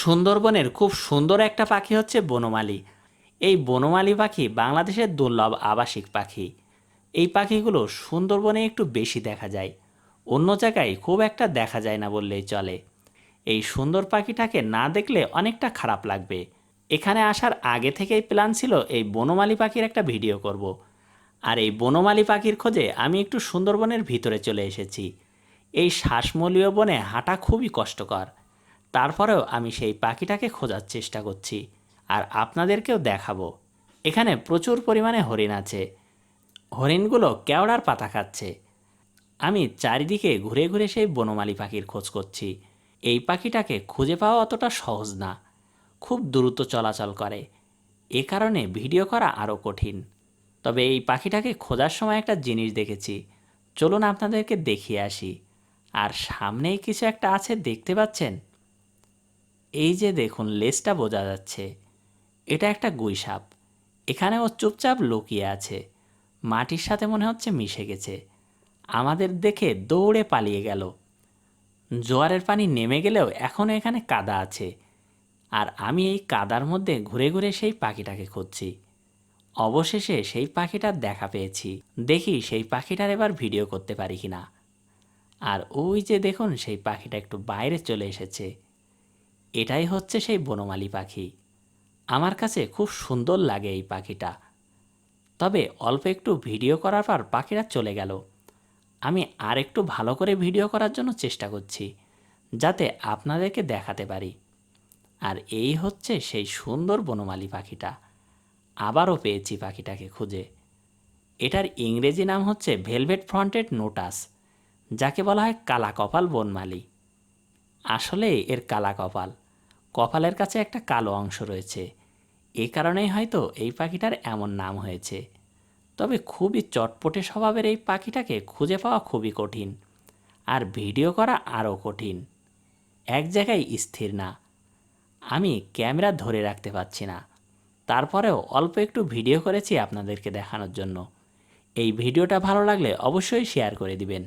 সুন্দরবনের খুব সুন্দর একটা পাখি হচ্ছে বনমালী। এই বনমালী পাখি বাংলাদেশের দুর্লভ আবাসিক পাখি। এই পাখিগুলো সুন্দরবনে একটু বেশি দেখা যায়, অন্য জায়গায় খুব একটা দেখা যায় না বললেই চলে। এই সুন্দর পাখিটাকে না দেখলে অনেকটা খারাপ লাগবে। এখানে আসার আগে থেকেই প্ল্যান ছিল এই বনমালী পাখির একটা ভিডিও করব। আর এই বনমালী পাখির খোঁজে আমি একটু সুন্দরবনের ভিতরে চলে এসেছি। এই শ্বাসমূলীয় বনে হাঁটা খুবই কষ্টকর। তারপরেও আমি সেই পাখিটাকে খোঁজার চেষ্টা করছি আর আপনাদেরকেও দেখাবো। এখানে প্রচুর পরিমাণে হরিণ আছে। হরিণগুলো কেওড়ার পাতা খাচ্ছে। আমি চারিদিকে ঘুরে ঘুরে সেই বনমালী পাখির খোঁজ করছি। এই পাখিটাকে খুঁজে পাওয়া অতটা সহজ না। খুব দ্রুত চলাচল করে। এ কারণে ভিডিও করা আরও কঠিন। তবে এই পাখিটাকে খোঁজার সময় একটা জিনিস দেখেছি। চলুন আপনাদেরকে দেখিয়ে আসি। আর সামনেই কিছু একটা আছে, দেখতে পাচ্ছেন? এই যে দেখুন, লেজটা বোঝা যাচ্ছে। এটা একটা গুইসাপ। এখানে ও চুপচাপ লুকিয়ে আছে। মাটির সাথে মনে হচ্ছে মিশে গেছে। আমাদের দেখে দৌড়ে পালিয়ে গেল। জোয়ারের পানি নেমে গেলেও এখনও এখানে কাদা আছে। আর আমি এই কাদার মধ্যে ঘুরে ঘুরে সেই পাখিটাকে খুঁজছি। অবশেষে সেই পাখিটার দেখা পেয়েছি। দেখি সেই পাখিটার এবার ভিডিও করতে পারি কিনা। আর ওই যে দেখুন, সেই পাখিটা একটু বাইরে চলে এসেছে। এটাই হচ্ছে সেই বনমালী পাখি। আমার কাছে খুব সুন্দর লাগে এই পাখিটা। তবে অল্প একটু ভিডিও করার পর পাখিটা চলে গেল। আমি আর একটু ভালো করে ভিডিও করার জন্য চেষ্টা করছি, যাতে আপনাদেরকে দেখাতে পারি। আর এই হচ্ছে সেই সুন্দর বনমালী পাখিটা। আবারও পেয়েছি পাখিটাকে খুঁজে। এটার ইংরেজি নাম হচ্ছে ভেলভেট ফ্রন্টেড নোটাস, যাকে বলা হয় কালা কপাল বনমালী। আসলে এর কালা কপাল কপালের কাছে একটা কালো অংশ রয়েছে। এই কারণেই হয়তো এই পাখিটার এমন নাম হয়েছে। তবে খুবই চটপটে স্বভাবের এই পাখিটাকে খুঁজে পাওয়া খুবই কঠিন আর ভিডিও করা আরও কঠিন। এক জায়গায় স্থির না। আমি ক্যামেরা ধরে রাখতে পারছি না। তারপরেও অল্প একটু ভিডিও করেছি আপনাদেরকে দেখানোর জন্য। এই ভিডিওটা ভালো লাগলে অবশ্যই শেয়ার করে দিবেন।